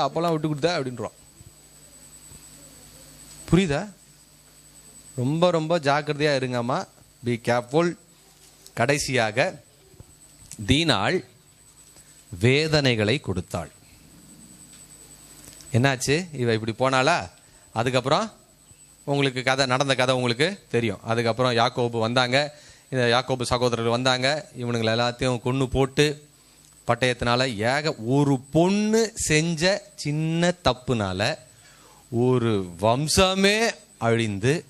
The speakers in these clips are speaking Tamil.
அப்போல்லாம் விட்டு கொடுத்த அப்படின்றோம் புரியுதா? ரொம்ப ரொம்ப ஜாக்கிரதையாக இருங்கம்மா. பி கேர்ஃபுல் கடைசியாக தீனாள் வேதனைகளை கொடுத்தாள். என்னாச்சு? இவ இப்படி போனாளா? அதுக்கப்புறம் உங்களுக்கு கதை நடந்த கதை உங்களுக்கு தெரியும். அதுக்கப்புறம் யாக்கோபு வந்தாங்க. இந்த யாக்கோபு சகோதரர் வந்தாங்க. இவனுங்களை எல்லாத்தையும் கொன்று போட்டு பட்டயத்தினால ஏக ஒரு பொண்ணு செஞ்ச சின்ன தப்புனால ஒரு வம்சமே அழிந்து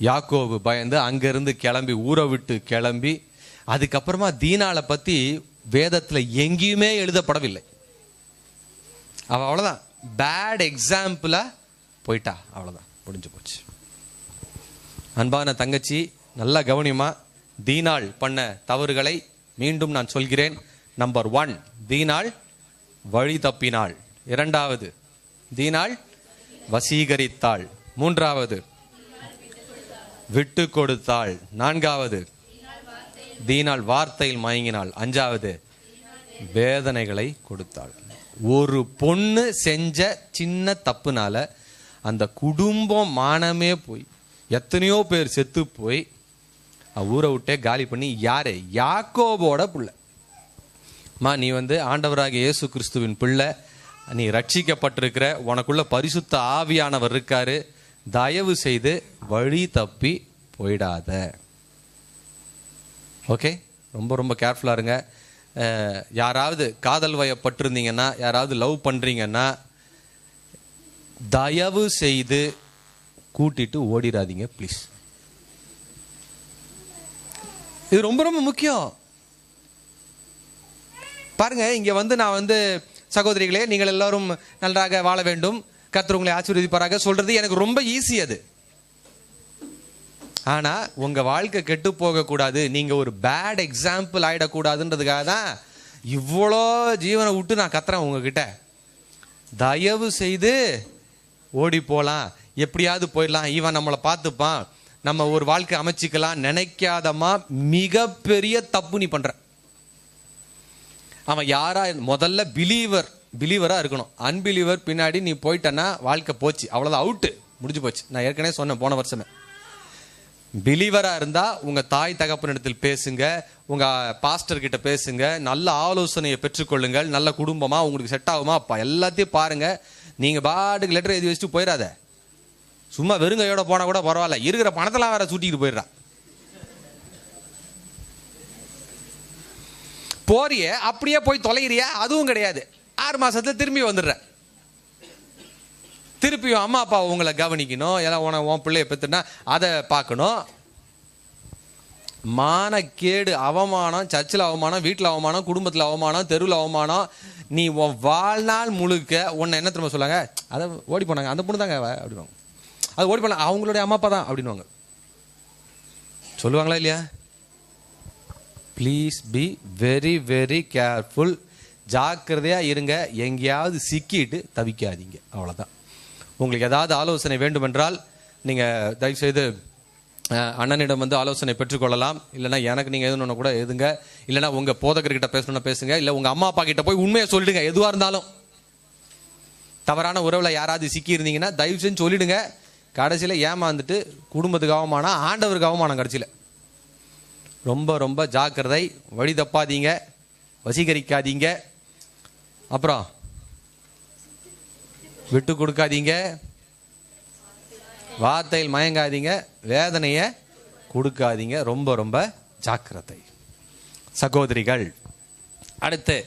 யாக்கோபு பயந்து அங்கிருந்து கிளம்பி ஊரை விட்டு கிளம்பி அதுக்கப்புறமா தீனாவை பற்றி வேதத்தில் எங்கேயுமே எழுதப்படவில்லை. அவள் அவ்வளோதான் பேட் எக்ஸாம்பிளா போயிட்டா. அவ்வளோதான் முடிஞ்சு போச்சு. அன்பான தங்கச்சி நல்லா கவனியமாக தீனாள் பண்ண தவறுகளை மீண்டும் நான் சொல்கிறேன். நம்பர் ஒன் தீனாள் வழி தப்பினாள். இரண்டாவது தீனாள் வசீகரித்தாள். மூன்றாவது விட்டு கொடுத்தாள். நான்காவது தீனால் வார்த்தையில் மயங்கினாள். அஞ்சாவது வேதனைகளை கொடுத்தாள். ஒரு பொண்ணு செஞ்ச சின்ன தப்புனால அந்த குடும்பம் மானமே போய் எத்தனையோ பேர் செத்து போய் ஊரை விட்டே காலி பண்ணி யாரு? யாக்கோபோட பிள்ளை. மா நீ வந்து ஆண்டவராக இயேசு கிறிஸ்துவின் பிள்ளை. நீ ரட்சிக்கப்பட்டிருக்கிற உனக்குள்ள பரிசுத்த ஆவியானவர் இருக்காரு. தயவு செய்து வழி தப்பி போயிடாத. ஓகே? ரொம்ப ரொம்ப கேர்ஃபுல்லாக இருங்க. யாராவது காதல் வயப்பட்டிருந்தீங்கன்னா யாராவது லவ் பண்ணுறீங்கன்னா தயவு செய்து கூட்டிட்டு ஓடிடாதீங்க ப்ளீஸ். இது ரொம்ப ரொம்ப முக்கியம். பாருங்க இங்க வந்து நான் வந்து சகோதரிகளே நீங்கள் எல்லாரும் நன்றாக வாழ வேண்டும். கர்த்தர் உங்களை ஆசீர்வதிப்பாராக. சொல்றது எனக்கு ரொம்ப ஈஸி அது. ஆனா உங்க வாழ்க்கை கெட்டு போக கூடாது. நீங்க ஒரு பேட் எக்ஸாம்பிள் ஆயிடக்கூடாதுன்றதுக்காக தான் இவ்வளோ ஜீவனை விட்டு நான் கத்துறேன் உங்ககிட்ட. தயவு செய்து ஓடி போகலாம் எப்படியாவது போயிடலாம். இவன் நம்மளை பார்த்துப்பான். நம்ம ஒரு வாழ்க்கை அமைச்சிக்கலாம். நினைக்காதமா மிகப்பெரிய தப்பு நீ பண்ற. அவன் யாரா முதல்ல பிலீவர் பிலீவரா இருக்கணும். அன்பிலீவர் பின்னாடி நீ போயிட்டன்னா வாழ்க்கை போச்சு. அவ்வளவுதான் அவுட்டு முடிஞ்சு போச்சு. நான் ஏற்கனவே சொன்னேன் போன வருஷமே. பிலீவரா இருந்தா உங்க தாய் தகப்பனிடத்தில் பேசுங்க. உங்க பாஸ்டர் கிட்ட பேசுங்க. நல்ல ஆலோசனையை பெற்றுக்கொள்ளுங்கள். நல்ல குடும்பமா உங்களுக்கு செட் ஆகுமா அப்பா எல்லாத்தையும் பாருங்க. நீங்க பாட்டுக்கு லெட்டர் எழுதி வச்சுட்டு போயிடாத. சும்மா வெறுங்கையோட போனா கூட பரவாயில்ல. இருக்கிற பணத்தெல்லாம் வேற சூட்டிட்டு போயிடுறா போறிய அப்படியே போய் தொலைகிறியா? அதுவும் கிடையாது. ஆறு மாசத்துல திரும்பி வந்துடுற. திருப்பியும் அம்மா அப்பா உங்களை கவனிக்கணும். எல்லாம் உன உன் பிள்ளைய பெற்றுனா அதை பார்க்கணும். மானக்கேடு அவமானம் சர்ச்சில் அவமானம் வீட்டில் அவமானம் குடும்பத்தில் அவமானம் தெருவில் அவமானம். நீ உன் வாழ்நாள் முழுக்க உன்னை என்ன திரும்ப சொல்லாங்க அதை ஓடி போனாங்க. அந்த பொண்ணு தாங்க அப்படிவாங்க அது ஓடி போகலாம் அவங்களுடைய அம்மா அப்பா தான் அப்படின்வாங்க சொல்லுவாங்களா இல்லையா? Please be very very careful ஜாக்கிரதையாக இருங்க. எங்கேயாவது சிக்கிட்டு தவிக்காதீங்க. அவ்வளோதான் உங்களுக்கு ஏதாவது ஆலோசனை வேண்டுமென்றால் நீங்கள் தயவுசெய்து அண்ணனிடம் வந்து ஆலோசனை பெற்றுக்கொள்ளலாம். இல்லைனா எனக்கு நீங்கள் எதுன்னு கூட எதுங்க இல்லைனா உங்கள் போதகர்கிட்ட பேசணும்னா பேசுங்க. இல்லை உங்கள் அம்மா அப்பா கிட்ட போய் உண்மையை சொல்லிடுங்க. எதுவாக இருந்தாலும். தவறான உறவில் யாராவது சிக்கி இருந்தீங்கன்னா தயவு செஞ்சு சொல்லிடுங்க. கடைசியில் ஏமாந்துட்டு குடும்பத்துக்கு அவமானம் ஆண்டவருக்கு அவமானம் கடைசியில். ரொம்ப ரொம்ப ஜாக்கிரதை வழி தப்பாதீங்க வசீகரிக்காதீங்க. அப்புறம் விட்டு கொடுக்காதீங்க. வார்த்தையில் மயங்காதீங்க வேதனையை கொடுக்காதீங்க. ரொம்ப ரொம்ப ஜாக்கிரதை. சகோதரிகள் அடுத்து